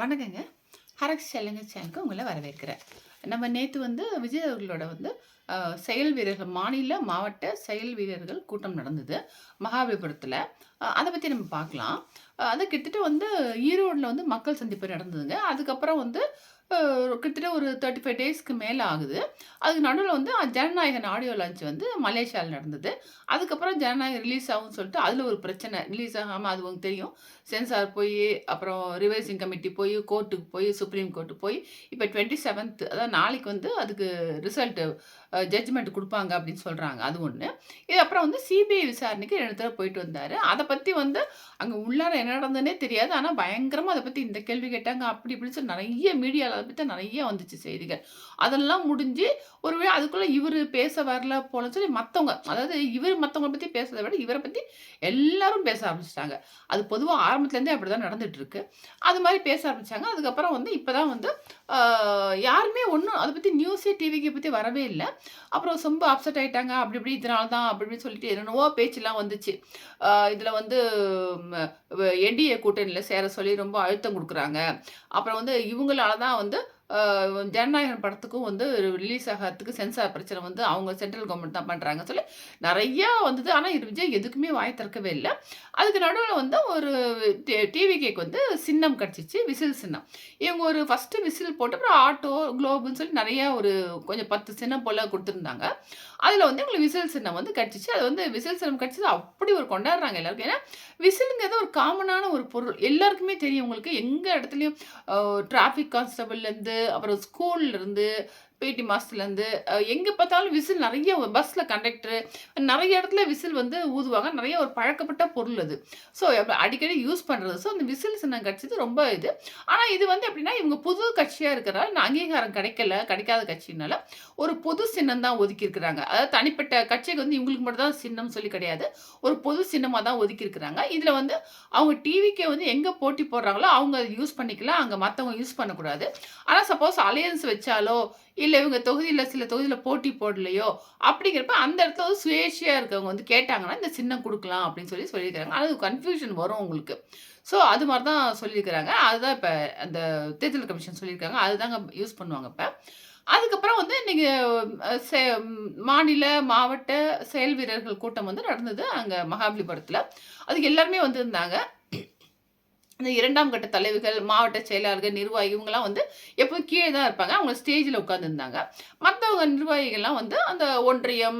வணக்கங்க. ஹரக்ஸ் செல்லுங்க சேனலுக்கு உங்களை வரவேற்கிறேன். நம்ம நேற்று வந்து விஜய் அவர்களோட வந்து செயல் வீரர்கள் மாநில மாவட்ட செயல் வீரர்கள் கூட்டம் நடந்தது மகாபலிபுரத்தில். அதை பற்றி நம்ம பார்க்கலாம். அது கிட்டத்தட்ட வந்து ஈரோடில் வந்து மக்கள் சந்திப்பு நடந்ததுங்க. அதுக்கப்புறம் வந்து கிட்டத்தட்ட ஒரு தேர்ட்டி ஃபைவ் டேஸ்க்கு மேலே ஆகுது. அதுக்கு நடுவில் வந்து ஜனநாயகன் ஆடியோ லான்ச் வந்து மலேசியாவில் நடந்தது. அதுக்கப்புறம் ஜனநாயகம் ரிலீஸ் ஆகும்னு சொல்லிட்டு அதில் ஒரு பிரச்சனை. ரிலீஸ் ஆகாமல் அது உங்களுக்கு தெரியும். சென்சார் போய் அப்புறம் ரிவைசிங் கமிட்டி போய் கோர்ட்டுக்கு போய் சுப்ரீம் கோர்ட்டு போய் இப்போ டுவெண்ட்டி செவன்த் அதாவது நாளைக்கு வந்து அதுக்கு ரிசல்ட்டு ஜட்ஜ்மெண்ட் கொடுப்பாங்க அப்படின்னு சொல்கிறாங்க அது ஒன்று இது அப்புறம் வந்து சிபிஐ விசாரணைக்கு ரெண்டு தடவை போயிட்டு வந்தார். அதை பற்றி வந்து அங்கே உள்ளார என்ன நடந்ததுன்னே தெரியாது. ஆனால் பயங்கரமாக அதை பற்றி இந்த கேள்வி கேட்டாங்க அப்படி இப்படின்னு சொல்லி நிறைய மீடியாவில் அதை பற்றி நிறைய வந்துச்சு செய்திகள். அதெல்லாம் முடிஞ்சு ஒருவேளை அதுக்குள்ளே இவர் பேச வரல போல சொல்லி மற்றவங்க அதாவது இவர் மற்றவங்களை பற்றி பேசுறதை விட இவரை பற்றி எல்லாரும் பேச ஆரம்பிச்சிட்டாங்க. அது பொதுவாக ஆரம்பத்துலேருந்தே அப்படி தான் நடந்துட்டு இருக்கு. அது மாதிரி பேச ஆரம்பிச்சாங்க. அதுக்கப்புறம் வந்து இப்போ தான் வந்து யாருமே ஒன்றும் அதை பற்றி நியூஸே டிவிக்கு பற்றி வரவே இல்லை. அப்புறம் ரொம்ப அப்செட் ஆகிட்டாங்க அப்படி இப்படி இதனால தான் அப்படி இப்படின்னு சொல்லிட்டு என்னென்னவோ பேச்செல்லாம் வந்துச்சு. இதில் வந்து என்டிஏ கூட்டணியில் சேர சொல்லி ரொம்ப அழுத்தம் கொடுக்குறாங்க. அப்புறம் வந்து இவங்களால தான் வந்து ஜனநாயகன் படத்துக்கும் வந்து ரிலீஸ் ஆகிறதுக்கு சென்சார் பிரச்சனை வந்து அவங்க சென்ட்ரல் கவர்மெண்ட் தான் பண்ணுறாங்க சொல்லி நிறையா வந்தது. ஆனால் இது விஜய் எதுக்குமே வாய் திறக்கவே இல்லை. அதுக்கு நடுவில் வந்து ஒரு டிவி கேக் வந்து சின்னம் கிடச்சிச்சு. விசில் சின்னம். இவங்க ஒரு ஃபஸ்ட்டு விசில் போட்டு அப்புறம் ஆட்டோ குளோபுன்னு சொல்லி நிறையா ஒரு கொஞ்சம் பத்து சின்னம் போல் கொடுத்துருந்தாங்க. அதில் வந்து எங்களுக்கு விசில் சின்னம் வந்து கிடச்சிச்சு. அது வந்து விசில் சின்னம் கிடச்சது அப்படி ஒரு கொண்டாடுறாங்க எல்லாருக்கும். ஏன்னா விசிலுங்கிறது ஒரு காமனான ஒரு பொருள். எல்லாருக்குமே தெரியும் உங்களுக்கு எங்கள் இடத்துலையும் டிராஃபிக் கான்ஸ்டபிள்லேருந்து அப்புறம் ஸ்கூல்லேருந்து பிடி மாஸ்டர்லேருந்து எங்கே பார்த்தாலும் விசில் நிறைய பஸ்ஸில் கண்டக்டரு நிறைய இடத்துல விசில் வந்து ஊதுவாங்க. நிறைய ஒரு பழக்கப்பட்ட பொருள் அது. ஸோ அடிக்கடி யூஸ் பண்ணுறது ஸோ அந்த விசில் சின்னம் கிடச்சது ரொம்ப இது. ஆனால் இது வந்து எப்படின்னா இவங்க புது கட்சியாக இருக்கிறனால இந்த அங்கீகாரம் கிடைக்கல கிடைக்காத கட்சினால ஒரு பொது சின்னம் தான் ஒதுக்கியிருக்கிறாங்க அதாவது தனிப்பட்ட கட்சிக்கு வந்து இவங்களுக்கு மட்டும் தான் சின்னம் சொல்லி கிடையாது. ஒரு பொது சின்னமாக தான் ஒதுக்கியிருக்கிறாங்க இதில் வந்து அவங்க டிவிக்கே வந்து எங்கே போட்டி போடுறாங்களோ அவங்க அதை யூஸ் பண்ணிக்கலாம். அங்கே மற்றவங்க யூஸ் பண்ணக்கூடாது. ஆனால் சப்போஸ் அலையன்ஸ் வச்சாலோ இல்லை இவங்க தொகுதியில் சில தொகுதியில் போட்டி போடலையோ அப்படிங்கிறப்ப அந்த இடத்துல வந்து சுயேட்சையாக இருக்கவங்க வந்து கேட்டாங்கன்னா இந்த சின்னம் கொடுக்கலாம் அப்படின்னு சொல்லி சொல்லியிருக்கிறாங்க. அது கன்ஃபியூஷன் வரும் உங்களுக்கு. ஸோ அது மாதிரி தான் சொல்லியிருக்கிறாங்க. அதுதான் இப்போ அந்த தேர்தல் கமிஷன் சொல்லியிருக்காங்க. அதுதாங்க யூஸ் பண்ணுவாங்க இப்போ. அதுக்கப்புறம் வந்து இன்றைக்கி செ- மாநில மாவட்ட செயல் வீரர்கள் கூட்டம் வந்து நடந்தது அங்கே மகாபலிபுரத்தில். அதுக்கு எல்லாருமே வந்திருந்தாங்க. இந்த இரண்டாம் கட்ட தலைவர்கள் மாவட்ட செயலாளர்கள் நிர்வாகி இவங்கெல்லாம் வந்து எப்போ கீழே தான் இருப்பாங்க. அவங்க ஸ்டேஜில் உட்காந்துருந்தாங்க மற்றவங்க நிர்வாகிகள்லாம் வந்து அந்த ஒன்றியம்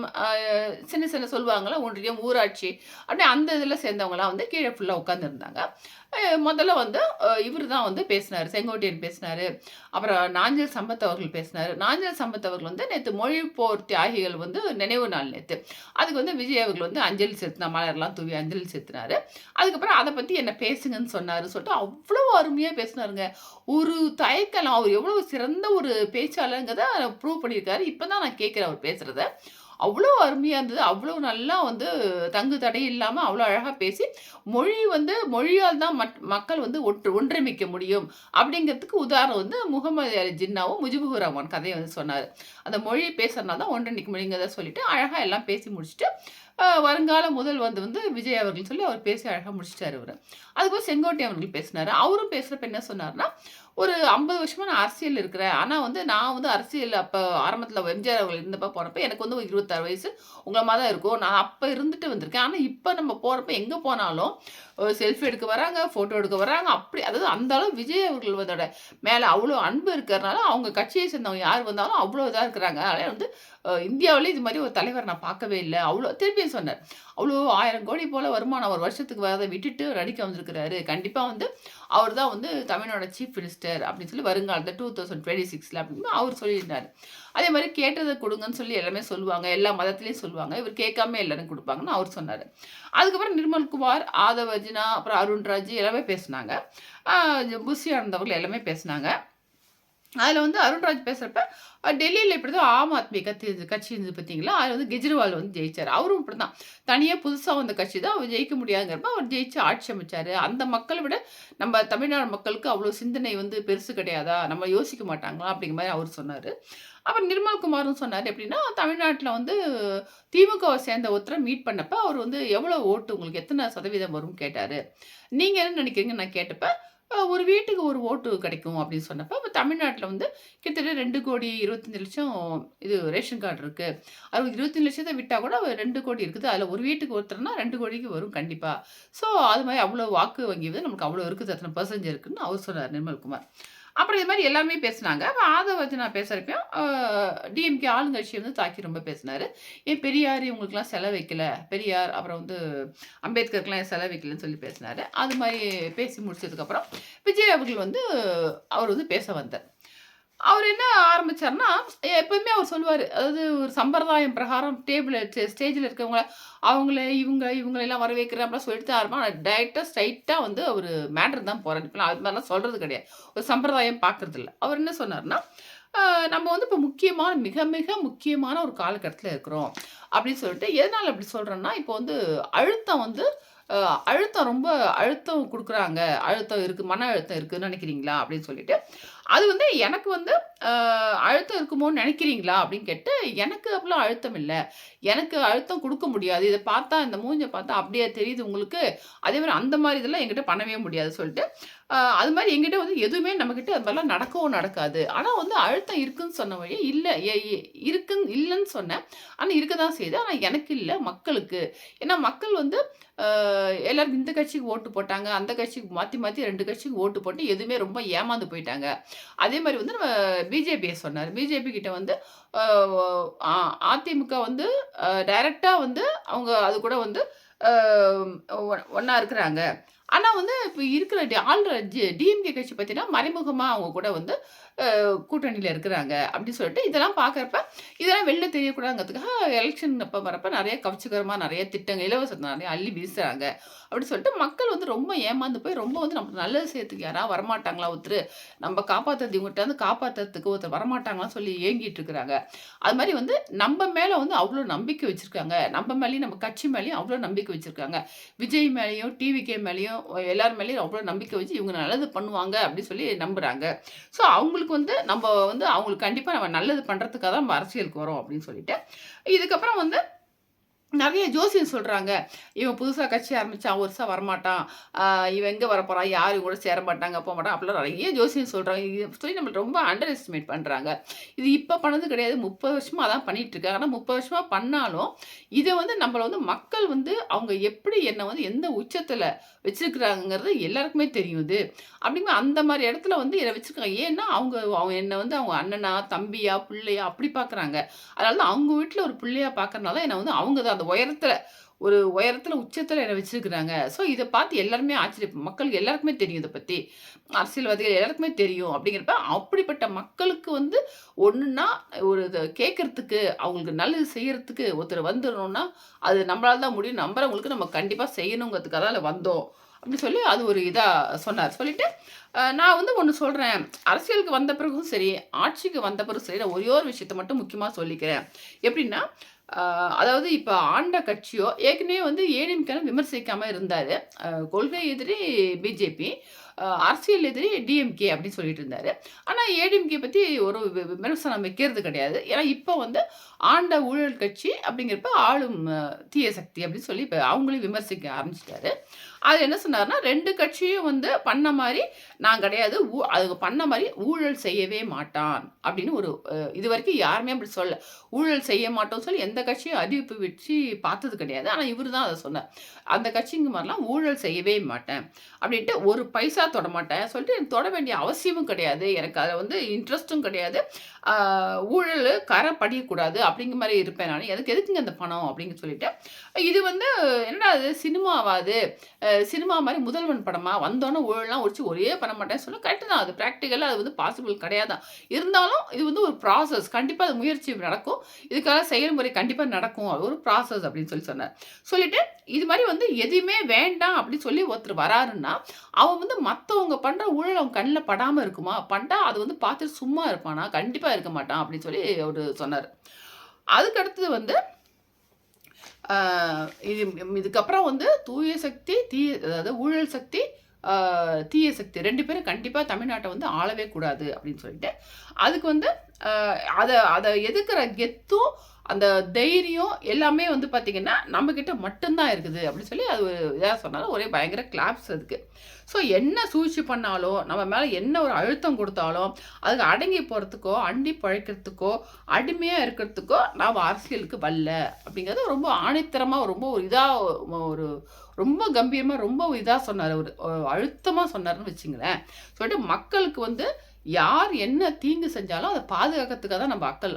சின்ன சின்ன சொல்லுவாங்களா ஒன்றியம் ஊராட்சி அப்படியே அந்த இதில் சேர்ந்தவங்கலாம் வந்து கீழே ஃபுல்லாக உட்காந்துருந்தாங்க முதல்ல வந்து இவர் தான் வந்து பேசினார் செங்கோட்டையன் பேசினார் அப்புறம் நாஞ்சல் சம்பத் அவர்கள் பேசினார். நாஞ்சல் சம்பத் அவர்கள் வந்து நேற்று மொழிப்போர் தியாகிகள் வந்து நினைவு நாள் நேற்று அதுக்கு வந்து விஜய் அவர்கள் வந்து அஞ்சலி செலுத்தினா மலர்லாம் தூவி அஞ்சலி செலுத்தினார். அதுக்கப்புறம் அதை பற்றி என்ன பேசுங்கன்னு சொன்னார் சொல்லிட்டு அவ்வளோ அருமையாக பேசினாருங்க. ஒரு தயக்கலாம் அவர் எவ்வளோ சிறந்த ஒரு பேச்சாளருங்கிறத ப்ரூவ் பண்ணியிருக்காரு. இப்போ தான் நான் கேட்குறேன் அவர் பேசுகிறத அவ்வளோ அருமையாக இருந்தது. அவ்வளோ நல்லா வந்து தங்கு தடை இல்லாமல் அவ்வளோ அழகாக பேசி மொழி வந்து மொழியால் தான் மட் மக்கள் வந்து ஒற்று ஒன்றிணைக்க முடியும். அப்படிங்கிறதுக்கு உதாரணம் வந்து முகமது அலி ஜின்னாவும் முஜிபுர் ரஹ்மான் கதையை வந்து சொன்னார். அந்த மொழி பேசுறதுனால தான் ஒன்றிணைக்க முடியுங்கிறத சொல்லிட்டு அழகாக எல்லாம் பேசி முடிச்சுட்டு வருங்கால முதல் வந்து வந்து விஜய் அவர்கள் சொல்லி அவர் பேசி அழகாக முடிச்சிட்டார் அவர் அதுக்கப்புறம் செங்கோட்டை அவர்கள் பேசினார். அவரும் பேசுகிறப்ப என்ன சொன்னார்னா ஒரு ஐம்பது வருஷமா நான் அரசியல் இருக்கிறேன். ஆனால் வந்து நான் வந்து அரசியல் அப்போ ஆரம்பத்தில் எம்ஜிஆர் அவர்கள் இருந்தப்போ போனப்போ எனக்கு வந்து ஒரு இருபத்தாறு வயசு உங்களை மாதிரி தான் இருக்கும். நான் அப்போ இருந்துட்டு வந்திருக்கேன். ஆனால் இப்போ நம்ம போகிறப்ப எங்கே போனாலும் செல்ஃபி எடுக்க வராங்க ஃபோட்டோ எடுக்க வராங்க. அப்படி அதாவது அந்த அளவு விஜய் அவர்கள் அதோட மேலே அவ்வளோ அன்பு இருக்கிறனால அவங்க கட்சியை சேர்ந்தவங்க யார் வந்தாலும் அவ்வளோ இதாக இருக்கிறாங்க. அதனால் வந்து இந்தியாவிலே இது மாதிரி ஒரு தலைவர் நான் பார்க்கவே இல்லை. அவ்வளோ திருப்பியும் சொன்னார். அவ்வளோ ஆயிரம் கோடி போல் வருமானம் ஒரு வருஷத்துக்கு வரதை விட்டுட்டு நடிக்க வந்திருக்கிறாரு. கண்டிப்பாக வந்து அவர் தான் வந்து தமிழோட சீஃப் மினிஸ்டர் அப்படின்னு சொல்லி வருங்காலத்தில் டூ தௌசண்ட் டுவெண்ட்டி சிக்ஸில் அப்படின்னு அவர் சொல்லியிருந்தார். அதே மாதிரி கேட்டதை கொடுங்கன்னு சொல்லி எல்லாமே சொல்லுவாங்க. எல்லா மதத்துலேயும் சொல்லுவாங்க. இவர் கேட்காம எல்லாரும் கொடுப்பாங்கன்னு அவர் சொன்னார். அதுக்கப்புறம் நிர்மல்குமார் ஆதவஜினா அப்புறம் அருண்ராஜ் எல்லாமே பேசினாங்க. புஷி ஆனந்தவர்கள் எல்லாமே பேசினாங்க. அதில் வந்து அருண்ராஜ் பேசுகிறப்ப டெல்லியில் இப்படி தான் ஆம் ஆத்மி கட்சி கட்சி இருந்தது பார்த்தீங்களா அதில் வந்து கெஜ்ரிவால் வந்து ஜெயிச்சார். அவரும் இப்படி தான் தனியாக புதுசாக வந்த கட்சி தான். அவர் ஜெயிக்க முடியாதுங்கிறப்ப அவர் ஜெயிச்சு ஆட்சி அமைச்சார். அந்த மக்களை விட நம்ம தமிழ்நாடு மக்களுக்கு அவ்வளோ சிந்தனை வந்து பெருசு கிடையாதா? நம்ம யோசிக்க மாட்டாங்களா? அப்படிங்கிற மாதிரி அவர் சொன்னார். அப்புறம் நிர்மல்குமாரும் சொன்னார். எப்படின்னா தமிழ்நாட்டில் வந்து திமுகவை சேர்ந்த ஒருத்தரை மீட் பண்ணப்போ அவர் வந்து எவ்வளோ ஓட்டு உங்களுக்கு எத்தனை சதவீதம் வரும்னு கேட்டார். நீங்கள் என்ன நினைக்கிறீங்க நான் கேட்டப்ப ஒரு வீட்டுக்கு ஒரு ஓட்டு கிடைக்கும் அப்படின்னு சொன்னப்போ இப்போ தமிழ்நாட்டில் வந்து கிட்டத்தட்ட 2,25,00,000 இது ரேஷன் கார்டு இருக்குது அது 25,00,000 விட்டா கூட ரெண்டு கோடி இருக்குது. அதில் ஒரு வீட்டுக்கு ஒருத்தர்னா 2,00,00,000க்கு வரும் கண்டிப்பாக ஸோ அது மாதிரி அவ்வளோ வாக்கு வங்கி வந்து நமக்கு அவ்வளோ இருக்குது. அத்தனை பெர்சன்டேஜ் இருக்குதுன்னு அவர் சொன்னாரு நிர்மல்குமார். அப்புறம் இது மாதிரி எல்லாருமே பேசுனாங்க. அப்ப வச்சு நான் பேசுகிறப்பையும் டிஎம்கே ஆளுங்கட்சி வந்து தாக்கி ரொம்ப பேசினாரு. ஏன் பெரியார் இவங்களுக்குலாம் செல வைக்கல. பெரியார் அப்புறம் வந்து அம்பேத்கருக்குலாம் ஏன் செலவு வைக்கலன்னு சொல்லி பேசினார் அது மாதிரி பேசி முடிச்சதுக்கப்புறம் விஜய் அவர்கள் வந்து அவர் வந்து பேச வந்தார். அவர் என்ன ஆரம்பிச்சாருன்னா, எப்பவுமே அவர் சொல்லுவார் அதாவது ஒரு சம்பிரதாயம் பிரகாரம் டேபிள் ஸ்டேஜில் இருக்கவங்கள அவங்கள, இவங்க இவங்களெல்லாம் வரவேற்கிறேன் அப்படிலாம் சொல்லிட்டு தான் ஆரம்பம். ஆனால் டைரெக்டாக ஸ்ட்ரைட்டாக வந்து அவர் மேட்டர் தான் போகிறார் இப்போலாம் அது மாதிரிலாம் சொல்கிறது கிடையாது. ஒரு சம்பிரதாயம் பார்க்கறதில்ல. அவர் என்ன சொன்னார்னா நம்ம வந்து இப்போ முக்கியமான மிக மிக முக்கியமான ஒரு காலகட்டத்தில் இருக்கிறோம். அப்படின்னு சொல்லிட்டு எதனால் அப்படி சொல்கிறேன்னா இப்போ வந்து அழுத்தம் வந்து அழுத்தம் ரொம்ப அழுத்தம் கொடுக்குறாங்க அழுத்தம் இருக்குது மன அழுத்தம் இருக்குதுன்னு நினைக்கிறீங்களா அப்படின்னு சொல்லிட்டு, அது வந்து எனக்கு வந்து அழுத்தம் இருக்குமோன்னு நினைக்கிறீங்களா அப்படின்னு கேட்டு, எனக்கு அப்படிலாம் அழுத்தம் இல்லை எனக்கு அழுத்தம் கொடுக்க முடியாது. இதை பார்த்தா இந்த மூஞ்சை பார்த்தா அப்படியே தெரியுது உங்களுக்கு? அதே மாதிரி அந்த மாதிரி இதெல்லாம் எங்கிட்ட பண்ணவே முடியாது சொல்லிட்டு, அது மாதிரி எங்கிட்ட வந்து எதுவுமே நம்மக்கிட்ட அது மாதிரிலாம் நடக்கவும் நடக்காது. ஆனால் வந்து அழுத்தம் இருக்குன்னு சொன்ன வழியே, இல்லை இருக்குன்னு இல்லைன்னு சொன்னேன். ஆனால் இருக்க தான் செய்யுது. ஆனால் எனக்கு இல்லை மக்களுக்கு. ஏன்னா மக்கள் வந்து எல்லாருக்கும் இந்த கட்சிக்கு ஓட்டு போட்டாங்க. அந்த கட்சிக்கு மாற்றி மாற்றி ரெண்டு கட்சிக்கு ஓட்டு போட்டு எதுவுமே ரொம்ப ஏமாந்து போயிட்டாங்க. அதே மாதிரி வந்து நம்ம பிஜேபியை சொன்னார் பிஜேபி கிட்ட வந்து அதிமுக வந்து டைரெக்டாக வந்து அவங்க அது கூட வந்து ஒன்றா இருக்கிறாங்க. ஆனால் வந்து இப்போ இருக்கிற டி ஆள்ற டிஎம்கே கட்சி பார்த்தீங்கன்னா, மறைமுகமாக அவங்க கூட வந்து கூட்டணியில் இருக்கிறாங்க. அப்படின்னு சொல்லிட்டு இதெல்லாம் பார்க்குறப்ப இதெல்லாம் வெளில தெரியக்கூடாதுங்கிறதுக்காக எலெக்ஷன் அப்போ வரப்ப நிறைய கவிச்சிகரமாக நிறைய திட்டங்கள், இலவசம் நிறைய அள்ளி வீசுகிறாங்க அப்படின்னு சொல்லிட்டு மக்கள் வந்து ரொம்ப ஏமாந்து போய் ரொம்ப வந்து நம்ம நல்லது செய்யறதுக்கு யாராவது வரமாட்டாங்களா ஒருத்தர் நம்ம காப்பாற்றுறது இவங்ககிட்ட வந்து காப்பாற்றுறதுக்கு ஒருத்தர் வரமாட்டாங்களான்னு சொல்லி ஏங்கிட்டு இருக்கிறாங்க. அது மாதிரி வந்து நம்ம மேலே வந்து அவ்வளோ நம்பிக்கை வச்சுருக்காங்க நம்ம மேலேயும் நம்ம கட்சி மேலேயும் அவ்வளோ நம்பிக்கை வச்சுருக்காங்க விஜய் மேலேயும் டிவிகே மேலேயும் எல்லார் மேலேயும் அவ்வளோ நம்பிக்கை வச்சு இவங்க நல்லது பண்ணுவாங்க அப்படின்னு சொல்லி நம்புகிறாங்க ஸோ அவங்களுக்கு வந்து நம்ம வந்து அவங்களுக்கு கண்டிப்பாக நம்ம நல்லது பண்ணுறதுக்காக தான் நம்ம அரசியலுக்கு வரோம் அப்படின்னு சொல்லிட்டு, இதுக்கப்புறம் வந்து நிறைய ஜோசியம் சொல்கிறாங்க இவன் புதுசாக கட்சி ஆரம்பித்தான் ஒரு வருஷம் வரமாட்டான். இவன் எங்கே வரப்போறான்? யாரும் கூட சேர மாட்டாங்க, போமாட்டான். அப்படிலாம் நிறைய ஜோசியம் சொல்கிறாங்க இது சொல்லி நம்மள ரொம்ப அண்டர் எஸ்டிமேட் பண்ணுறாங்க இது இப்போ பண்ணது கிடையாது. முப்பது வருஷமாக அதான் பண்ணிகிட்ருக்காங்க ஆனால் முப்பது வருஷமாக பண்ணாலும், இதை வந்து நம்மளை வந்து மக்கள் வந்து அவங்க எப்படி என்னை வந்து எந்த உச்சத்தில் வச்சுருக்குறாங்கிறது எல்லாருக்குமே தெரியும் இது. அந்த மாதிரி இடத்துல வந்து என்னை வச்சுருக்காங்க ஏன்னா, அவங்க அவங்க என்னை வந்து அவங்க அண்ணனா, தம்பியா, பிள்ளையா அப்படி பார்க்குறாங்க. அதனால தான் அவங்க வீட்டில் ஒரு பிள்ளையா பார்க்குறனால என்னை வந்து அவங்க தான் அந்த உயரத்தில் ஒரு உயரத்தில் உச்சத்தில் என்னை வச்சிருக்கிறாங்க. ஸோ இதை பார்த்து எல்லாருமே ஆச்சரிய மக்களுக்கு எல்லாருக்குமே தெரியும் இதை பற்றி அரசியல்வாதிகள் எல்லாருக்குமே தெரியும். அப்படிங்கிறப்ப அப்படிப்பட்ட மக்களுக்கு வந்து ஒன்றுனா ஒரு இதை கேட்குறதுக்கு அவங்களுக்கு நல்லது செய்கிறதுக்கு ஒருத்தர் வந்துடணும்னா அது நம்மளால தான் முடியும். நம்புறவங்களுக்கு நம்ம கண்டிப்பாக செய்யணுங்கிறதுக்காக தான் வந்தோம். அப்படின்னு சொல்லி அது ஒரு இதாக சொன்னார். சொல்லிட்டு, நான் வந்து ஒன்று சொல்கிறேன் அரசியலுக்கு வந்த பிறகும் சரி, ஆட்சிக்கு வந்த பிறகும் சரி, நான் ஒரே ஒரு விஷயத்த மட்டும் முக்கியமாக சொல்லிக்கிறேன். எப்படின்னா, அதாவது இப்போ ஆண்ட கட்சியோ ஏற்கனவே வந்து ஏடிஎம்கேல விமர்சிக்காமல் இருந்தார். கொள்கை எதிரி பிஜேபி, அரசியல் எதிரி டிஎம்கே அப்படின்னு சொல்லிட்டு இருந்தார். ஆனால் ஏடிஎம்கே பற்றி ஒரு வி விமர்சனம் வைக்கிறது கிடையாது. ஏன்னா இப்போ வந்து ஆண்ட ஊழல் கட்சி அப்படிங்கிறப்ப ஆளும் தீய சக்தி அப்படின்னு சொல்லி இப்போ அவங்களையும் விமர்சிக்க ஆரம்பிச்சிட்டாரு. அது என்ன சொன்னார்னா ரெண்டு கட்சியும் வந்து பண்ண மாதிரி நான் கிடையாது. ஊ அது பண்ண மாதிரி ஊழல் செய்யவே மாட்டான். அப்படின்னு ஒரு இது வரைக்கும் யாருமே அப்படி சொல்ல ஊழல் செய்ய மாட்டோம்னு சொல்லி எந்த கட்சியும் அறிவிப்பு வச்சு பார்த்தது கிடையாது. ஆனால் இவரு தான் அதை சொன்னார். அந்த கட்சிங்க மாதிரிலாம் ஊழல் செய்யவே மாட்டேன். அப்படின்ட்டு ஒரு பைசா தொடமாட்டேன் சொல்லிட்டு எனக்கு தொட வேண்டிய அவசியமும் கிடையாது. எனக்கு அதில் வந்து இன்ட்ரெஸ்ட்டும் கிடையாது. ஊழல் கரை படியக்கூடாது அப்படிங்கிற மாதிரி இருப்பேன் நான் எனக்கு எதுக்குங்க அந்த பணம் அப்படின்னு சொல்லிட்டு, இது வந்து என்னடா இது சினிமாவாது சினிமா மாதிரி முதல்வன் படமா? வந்தோன்னே ஊழலாம் ஒழிச்சு ஒரே பண்ண மாட்டேன்னு சொன்னா கரெக்டு தான். அது ப்ராக்டிக்கலாக அது வந்து பாசிபிள் கிடையாது இருந்தாலும் இது வந்து ஒரு ப்ராசஸ். கண்டிப்பாக அது முயற்சி நடக்கும். இதுக்காக செயல்முறை கண்டிப்பாக நடக்கும். அது ஒரு ப்ராசஸ் அப்படின்னு சொல்லி சொன்னார். சொல்லிட்டு, இது மாதிரி வந்து எதையுமே வேண்டாம் அப்படின்னு சொல்லி ஒருத்தர் வராருன்னா, அவன் வந்து மற்றவங்க பண்ணுற ஊழல் அவன் கண்ணில் படாமல் இருக்குமா? பண்ணால் அது வந்து பார்த்துட்டு சும்மா இருப்பானா? கண்டிப்பாக இருக்க மாட்டான் அப்படின்னு சொல்லி அவர் சொன்னார் அதுக்கடுத்தது வந்து இது இதுக்கப்புறம் வந்து தூய சக்தி, தீய அதாவது ஊழல் சக்தி, தீய சக்தி ரெண்டு பேரும் கண்டிப்பாக தமிழ்நாட்டை வந்து ஆளவே கூடாது அப்படின்னு சொல்லிட்டு, அதுக்கு வந்து அதை அதை எதுக்கிற எதிர்க்கிற கெத்தும், அந்த தைரியம் எல்லாமே வந்து பார்த்திங்கன்னா நம்மக்கிட்ட மட்டும்தான் இருக்குது அப்படின்னு சொல்லி அது இதாக சொன்னாலும் ஒரே பயங்கர கிளாப்ஸ் அதுக்கு. ஸோ என்ன சூழ்ச்சி பண்ணாலும் நம்ம மேலே என்ன ஒரு அழுத்தம் கொடுத்தாலும் அதுக்கு அடங்கி போகிறதுக்கோ அண்டி பழைக்கிறதுக்கோ அடிமையாக இருக்கிறதுக்கோ நாம் அரசியலுக்கு வரல. அப்படிங்கிறது ரொம்ப ஆணித்தரமாக ரொம்ப ஒரு இதாக ஒரு ரொம்ப கம்பீரமாக ரொம்ப இதாக சொன்னார் ஒரு அழுத்தமாக சொன்னார்னு வச்சுங்களேன். சொல்லிட்டு மக்களுக்கு வந்து யார் என்ன தீங்கு செஞ்சாலும் அதை பாதுகாக்கிறதுக்காக தான் நம்ம அக்கள்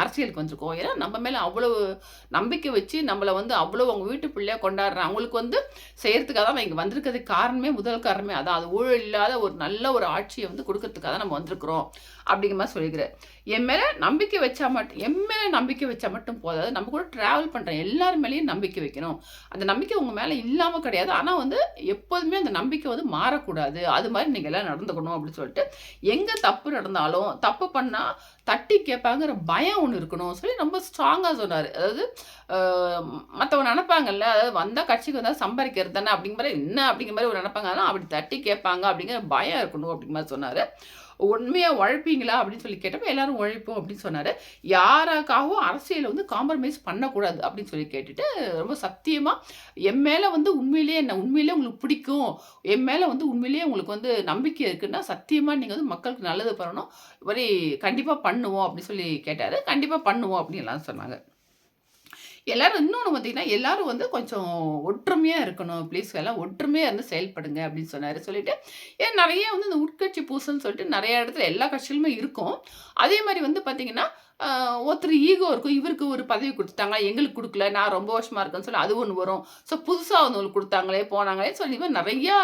அரசியலுக்கு வந்திருக்கோம். ஏன்னா நம்ம மேலே அவ்வளவு நம்பிக்கை வச்சு நம்மளை வந்து அவ்வளோ அவங்க வீட்டு பிள்ளையாக கொண்டாடுறேன் அவங்களுக்கு வந்து செய்கிறதுக்காக தான் இங்கே வந்திருக்கிறதுக்கு காரணமே முதல் காரணமே அதான். அது ஊழல் இல்லாத ஒரு நல்ல ஒரு ஆட்சியை வந்து கொடுக்கறதுக்காக தான் நம்ம வந்திருக்கிறோம். அப்படிங்கிற மாதிரி சொல்லிக்கிறேன் என் மேலே நம்பிக்கை வச்சா மட்டும் என் மேலே நம்பிக்கை வச்சா மட்டும் போதாது. நம்ம கூட ட்ராவல் பண்ணுற எல்லார் மேலேயும் நம்பிக்கை வைக்கணும். அந்த நம்பிக்கை உங்கள் மேலே இல்லாமல் கிடையாது. ஆனால் வந்து எப்போதுமே அந்த நம்பிக்கை வந்து மாறக்கூடாது. அது மாதிரி நீங்கள் எல்லாம் நடந்துக்கணும் அப்படின்னு சொல்லிட்டு எங்கே தப்பு நடந்தாலும் தப்பு பண்ணால் தட்டி கேட்பாங்கிற பயம் ஒன்று இருக்கணும். சொல்லி ரொம்ப ஸ்ட்ராங்காக சொன்னார். அதாவது மற்றவங்க நினப்பாங்கல்ல அதாவது வந்தால் கட்சிக்கு வந்தால் சம்பாதிக்கிறது தானே அப்படிங்கிற மாதிரி என்ன அப்படிங்கிற மாதிரி ஒரு நினப்பாங்க. அப்படி தட்டி கேட்பாங்க அப்படிங்கிற பயம் இருக்கணும் அப்படிங்கிற மாதிரி சொன்னார். உண்மையாக உழைப்பீங்களா அப்படின்னு சொல்லி கேட்டப்போ எல்லாரும் உழைப்போம் அப்படின்னு சொன்னார். யாராக்காகவும் அரசியலை வந்து காம்ப்ரமைஸ் பண்ணக்கூடாது அப்படின்னு சொல்லி கேட்டுட்டு ரொம்ப சத்தியமாக என் மேலே வந்து உண்மையிலேயே என்ன உண்மையிலேயே உங்களுக்கு பிடிக்கும். என் மேலே வந்து உண்மையிலேயே உங்களுக்கு வந்து நம்பிக்கை இருக்குன்னா சத்தியமாக நீங்கள் வந்து மக்களுக்கு நல்லது பண்ணணும். இது மாதிரி கண்டிப்பாக பண்ணுவோம் அப்படின்னு சொல்லி கேட்டார். கண்டிப்பாக பண்ணுவோம் அப்படின்னு எல்லாம் சொன்னாங்க. எல்லாரும் இன்னொன்று பார்த்தீங்கன்னா எல்லாரும் வந்து கொஞ்சம் ஒற்றுமையாக இருக்கணும். ப்ளீஸ் எல்லாம் ஒற்றுமையாக இருந்து செயல்படுங்க அப்படின்னு சொன்னார். சொல்லிட்டு ஏன் நிறைய வந்து இந்த உட்கட்சி பூசல்னு சொல்லிட்டு நிறைய இடத்துல எல்லா கட்சியிலுமே இருக்கும். அதே மாதிரி வந்து பார்த்தீங்கன்னா ஒருத்தர் ஈகோ இருக்கும் இவருக்கு ஒரு பதவி கொடுத்துட்டாங்க எங்களுக்கு கொடுக்கல நான் ரொம்ப வருஷமாக இருக்கேன்னு சொல்லி அது ஒன்று வரும். ஸோ புதுசாக வந்து கொடுத்தாங்களே போனாங்களே சொல்லி நிறையா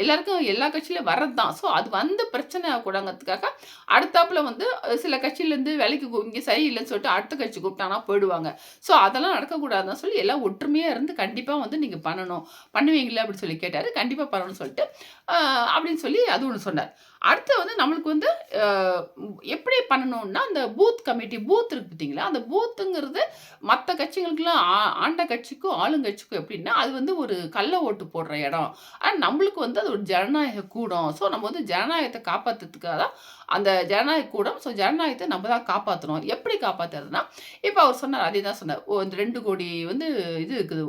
எல்லாருக்கும் எல்லா கட்சியிலும் வர்றது தான் ஸோ அது வந்து பிரச்சனை ஆகக்கூடாங்கிறதுக்காக அடுத்தாப்புல வந்து சில கட்சியிலேருந்து வேலைக்கு இங்கே சரியில்லைன்னு சொல்லிட்டு அடுத்த கட்சி கூப்பிட்டாங்கன்னா போயிடுவாங்க. ஸோ அதெல்லாம் நடக்கக்கூடாதுன்னு சொல்லி எல்லாம் ஒற்றுமையாக இருந்து கண்டிப்பாக வந்து நீங்கள் பண்ணணும். பண்ணுவீங்களே அப்படின்னு சொல்லி கேட்டார். கண்டிப்பாக பண்ணணும்னு சொல்லிட்டு அப்படின்னு சொல்லி அது ஒன்று சொன்னார். அடுத்து வந்து நம்மளுக்கு வந்து எப்படி பண்ணணும்னா அந்த பூத் கமிட்டி பூத் இருக்கு பார்த்தீங்களா? அந்த பூத்துங்கிறது மற்ற கட்சிகளுக்கெல்லாம் ஆண்ட கட்சிக்கும் ஆளுங்கட்சிக்கும் எப்படின்னா அது வந்து ஒரு கள்ள ஓட்டு போடுற இடம். ஆனால் நம்மளுக்கு வந்து அது ஒரு ஜனநாயக கூடம். ஸோ நம்ம வந்து ஜனநாயகத்தை காப்பாற்றுறதுக்காக தான் அந்த ஜனநாயக கூடம் ஸோ ஜனநாயகத்தை நம்ம தான் காப்பாற்றணும் எப்படி காப்பாற்றுறதுனா இப்போ அவர் சொன்னார் அதே தான் சொன்னார். ஓ இந்த ரெண்டு கோடி வந்து இது இருக்குது.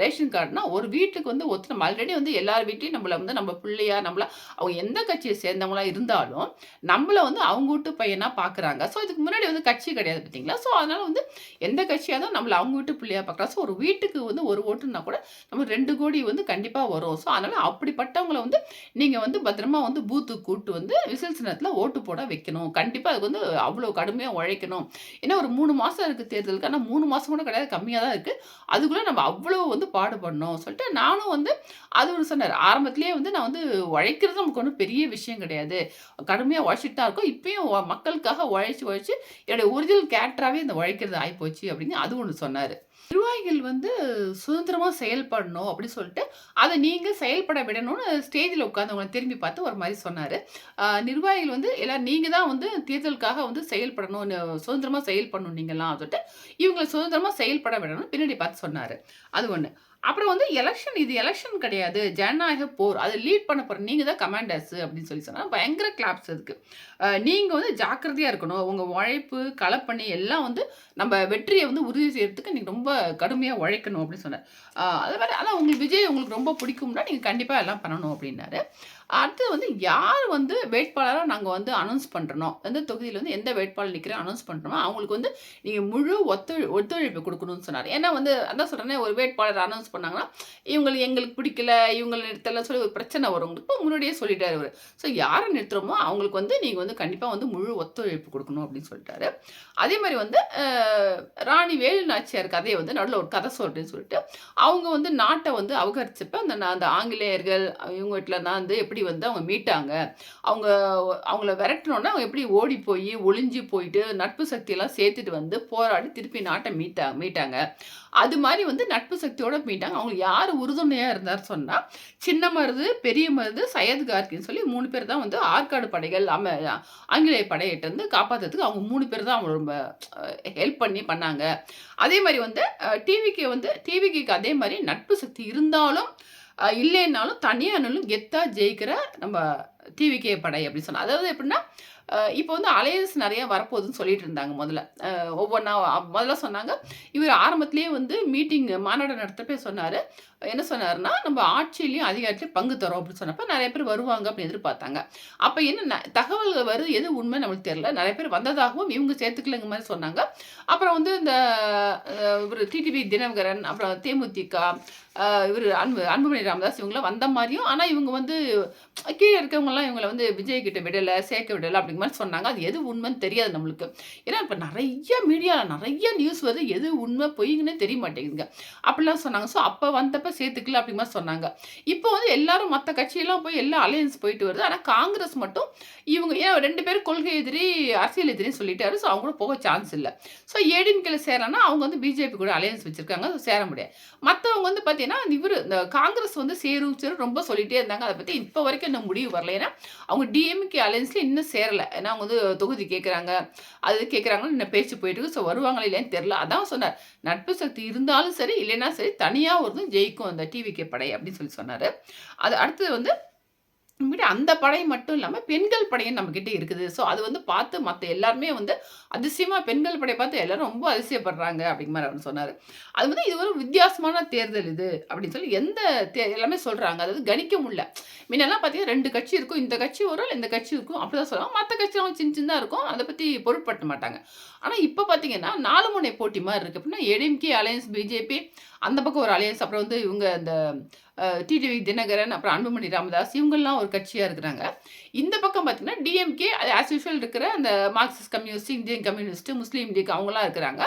ரேஷன் கார்டுனா ஒரு வீட்டுக்கு வந்து ஒத்து நம்ம ஆல்ரெடி வந்து எல்லார் வீட்லேயும் நம்மளை வந்து நம்ம பிள்ளையா நம்மள அவங்க எந்த கட்சியை சேர்ந்தவங்களா இருந்தாலும் நம்மளை வந்து அவங்க வீட்டு பையனாக பார்க்குறாங்க ஸோ இதுக்கு முன்னாடி வந்து கட்சி கிடையாது பார்த்தீங்களா? ஸோ அதனால் வந்து எந்த கட்சியாக தான் நம்மளை அவங்க வீட்டு பிள்ளையாக பார்க்குறோம் ஸோ ஒரு வீட்டுக்கு வந்து ஒரு ஓட்டுனா கூட நம்ம ரெண்டு கோடி வந்து கண்டிப்பாக வரும். ஸோ அதனால் அப்படிப்பட்டவங்களை வந்து நீங்கள் வந்து பத்திரமா வந்து பூத்துக்கு கூட்டு வந்து விசில் சின்னத்தில் ஓட்டு போட வைக்கணும். கண்டிப்பாக அதுக்கு வந்து அவ்வளோ கடுமையாக உழைக்கணும். ஏன்னா ஒரு மூணு மாதம் இருக்குது தேர்தலுக்கு. ஆனால் மூணு மாதம் கூட கிடையாது. கம்மியாக தான் இருக்குது அதுக்குள்ளே நம்ம அவ்வளோ வந்து பாடுபடணும். சொல்லிட்டு நானும் வந்து அது ஒன்று சொன்னார். ஆரம்பத்துலேயே வந்து நான் வந்து உழைக்கிறது நமக்கு ஒன்றும் பெரிய விஷயம் கிடையாது. கடுமையாக உழைச்சிட்டு தான் இருக்கோம். இப்பயும் மக்களுக்காக உழைச்சி உழைச்சி என்னுடைய ஒரிஜினல் கேரக்டராகவே இந்த உழைக்கிறது ஆகிப்போச்சு அப்படின்னு அது ஒன்று சொன்னார். நிர்வாகிகள் வந்து சுதந்திரமாக செயல்படணும் அப்படின்னு சொல்லிட்டு அதை நீங்கள் செயல்பட விடணும்னு ஸ்டேஜில் உட்காந்து உங்களை திரும்பி பார்த்து ஒரு மாதிரி சொன்னார். நிர்வாகிகள் வந்து எல்லாம் நீங்கள் தான் வந்து தேர்தலுக்காக வந்து செயல்படணும் சுதந்திரமாக செயல்படணும் நீங்களாம் சொல்லிட்டு இவங்களை சுதந்திரமாக செயல்பட விடணும்னு பின்னாடி பார்த்து சொன்னார். அது ஒன்று அப்புறம் வந்து எலெக்ஷன் இது எலெக்ஷன் கிடையாது. ஜனநாயக போர் அதை லீட் பண்ண போகிற நீங்கள் தான் கமாண்டர்ஸ் அப்படின்னு சொல்லி சொன்னால் பயங்கர கிளாப்ஸ் அதுக்கு. நீங்கள் வந்து ஜாக்கிரதையாக இருக்கணும். உங்கள் உழைப்பு களப்பணி எல்லாம் வந்து நம்ம வெற்றியை வந்து உறுதி செய்கிறதுக்கு நீங்கள் ரொம்ப கடுமையாக உழைக்கணும் அப்படின்னு சொன்னார். அதே மாதிரி ஆனால் உங்களுக்கு விஜய் உங்களுக்கு ரொம்ப பிடிக்கும்னா நீங்கள் கண்டிப்பாக எல்லாம் பண்ணணும் அப்படின்னாரு. அடுத்து வந்து யார் வந்து வேட்பாளராக நாங்கள் வந்து அனௌன்ஸ் பண்ணுறோம் எந்த தொகுதியில் வந்து எந்த வேட்பாளர் நிற்கிறோம் அனௌன்ஸ் பண்ணுறோமோ அவங்களுக்கு வந்து நீங்கள் முழு ஒத்துழை ஒத்துழைப்பு கொடுக்கணும்னு சொன்னார். ஏன்னா வந்து அதான் சொல்கிறேன் ஒரு வேட்பாளர் அனௌன்ஸ் பண்ணாங்கன்னா இவங்களுக்கு எங்களுக்கு பிடிக்கல இவங்களை நிறுத்தலை சொல்லி ஒரு பிரச்சனை வரும். உங்களுக்கு முன்னாடியே சொல்லிட்டாரு அவர் ஸோ யாரை நிறுத்துறோமோ அவங்களுக்கு வந்து நீங்கள் வந்து கண்டிப்பாக வந்து முழு ஒத்துழைப்பு கொடுக்கணும் அப்படின்னு சொல்லிட்டாரு. அதே மாதிரி வந்து ராணி வேலு நாச்சியார் கதையை வந்து நடுவில் ஒரு கதை சொல்கிறேன்னு சொல்லிட்டு அவங்க வந்து நாட்டை வந்து அவகரிச்சப்ப அந்த அந்த ஆங்கிலேயர்கள் இவங்க வீட்டில் தான் வந்து எப்படி வந்து அவங்க மீட்டாங்க. அவங்க அவங்கள விரட்டணுன்னா அவங்க எப்படி ஓடி போய் ஒளிஞ்சு போயிட்டு நட்பு சக்தியெல்லாம் சேர்த்துட்டு வந்து போராடி திருப்பி நாட்டை மீட்டா மீட்டாங்க. அது மாதிரி வந்து நட்பு சக்தியோட மீட்டாங்க. அவங்க யார் உறுதுணையாக இருந்தார் சொன்னால் சின்ன மருது பெரிய மருது சையது கார்கின்னு சொல்லி மூணு பேர் தான் வந்து ஆற்காடு படைகள் அம ஆங்கிலேய படையிட்ட வந்து காப்பாற்றுறதுக்கு அவங்க மூணு பேர் தான் அவங்க ரொம்ப ஹெல்ப் பண்ணி பண்ணாங்க. அதே மாதிரி வந்து டிவிக்கு வந்து டிவிக்கு அதே மாதிரி நட்பு சக்தி இருந்தாலும் இல்லைன்னாலும் தனியானாலும் கெத்தாக ஜெயிக்கிற நம்ம டிவிகே படை அப்படின்னு சொன்னோம் அதாவது எப்படின்னா இப்போ வந்து அலையன்ஸ் நிறையா வரப்போகுதுன்னு சொல்லிட்டு இருந்தாங்க முதல்ல. ஒவ்வொன்றா முதல்ல சொன்னாங்க. இவர் ஆரம்பத்திலேயே வந்து மீட்டிங் மாநாடு நடத்தப்பே சொன்னார். என்ன சொன்னார்னா நம்ம ஆட்சியிலையும் அதிகாரத்திலையும் பங்கு தரோம் அப்படின்னு சொன்னப்ப நிறைய பேர் வருவாங்க அப்படின்னு எதிர்பார்த்தாங்க. அப்போ என்ன ந- தகவல்கள் வருது எது உண்மை நம்மளுக்கு தெரியல. நிறைய பேர் வந்ததாகவும் இவங்க சேர்த்துக்கலங்க மாதிரி சொன்னாங்க. அப்புறம் வந்து இந்த ஒரு டிடிவி தினகரன் அப்புறம் தேமுதிக இவர் அன்பு அன்புமணி ராமதாஸ் இவங்களாம் வந்த மாதிரியும் ஆனால் இவங்க வந்து கீழே இருக்கவங்கலாம் இவங்களை வந்து விஜய் கிட்ட விடலை சேர்க்க விடலை அப்படிங்கிற மாதிரி சொன்னாங்க. அது எது உண்மைன்னு தெரியாது நம்மளுக்கு. ஏன்னா இப்போ நிறைய மீடியாவில் நிறைய நியூஸ் வருது. எது உண்மை பொய்ங்கன்னே தெரிய மாட்டேங்குதுங்க. அப்படிலாம் சொன்னாங்க. ஸோ அப்போ வந்தப்ப சேர்த்துக்கல அப்படிங்கிற மாதிரி சொன்னாங்க. இப்போ வந்து எல்லாரும் மற்ற கட்சியெல்லாம் போய் எல்லாம் அலையன்ஸ் போயிட்டு வருது. ஆனால் காங்கிரஸ் மட்டும் இவங்க ஏன் ரெண்டு பேரும் கொள்கை எதிரி அரசியல் எதிரின்னு சொல்லிட்டாரு. ஸோ அவங்க கூட போக சான்ஸ் இல்லை. ஸோ ஏடிஎம்கேல சேரனா அவங்க வந்து பிஜேபி கூட அலையன்ஸ் வச்சிருக்காங்க. சேர முடியாது. மற்றவங்க வந்து பார்த்தீங்கன்னா இவர் இந்த காங்கிரஸ் வந்து சேரும் சேரும் ரொம்ப சொல்லிட்டே இருந்தாங்க. அதை பற்றி இப்போ வரைக்கும் இன்னும் முடிவு வரல. ஏன்னா அவங்க டிஎம்கே அலையன்ஸில் இன்னும் சேரலை. ஏன்னா அவங்க வந்து தொகுதி கேட்குறாங்க அது கேட்குறாங்கன்னு இன்னும் பேச்சு போயிட்டு இருக்கு. ஸோ வருவாங்களா இல்லையான்னு தெரில அதான் சொன்னார். நட்பு சக்தி இருந்தாலும் சரி இல்லைன்னா சரி தனியாக ஒரு ஜெயிக்கும். அந்த டிவிகே படை அப்படின்னு சொல்லி சொன்னார். அது அடுத்தது வந்து நம்மகிட்ட அந்த படை மட்டும் இல்லாமல் பெண்கள் படையும் நம்மக்கிட்ட இருக்குது. ஸோ அது வந்து பார்த்து மற்ற எல்லாருமே வந்து அதிசயமாக பெண்கள் படையை பார்த்து எல்லாரும் ரொம்ப அதிசயப்படுறாங்க அப்படிங்கிற மாதிரி அவர் சொன்னார். அது வந்து இது ஒரு வித்தியாசமான தேர்தல் இது அப்படின்னு சொல்லி எந்த தே எல்லாமே சொல்கிறாங்க அதாவது கணிக்க முடியல. முன்னெல்லாம் பார்த்தீங்கன்னா ரெண்டு கட்சி இருக்கும். இந்த கட்சி வரும் இந்த கட்சி இருக்கும். அப்படி தான் சொல்லுவாங்க. மற்ற கட்சியெல்லாம் சின்ன சின்னதாக இருக்கும். அதை பற்றி பொருட்படுத்த மாட்டாங்க. ஆனால் இப்போ பார்த்தீங்கன்னா நாலு முனை போட்டி மாதிரி இருக்குது அப்படின்னா ஏடிஎம்கே அலையன்ஸ் பிஜேபி அந்த பக்கம் ஒரு அலையன்ஸ் அப்புறம் வந்து இவங்க இந்த டிடிவி தினகரன் அப்புறம் அன்புமணி ராமதாஸ் இவங்கெல்லாம் ஒரு கட்சியாக இருக்கிறாங்க. இந்த பக்கம் பார்த்தீங்கன்னா டிஎம்கே ஆஸ் யூஷுவல் இருக்கிற அந்த Marxist Communist Indian Communist Muslim League அவங்களாம் இருக்கிறாங்க.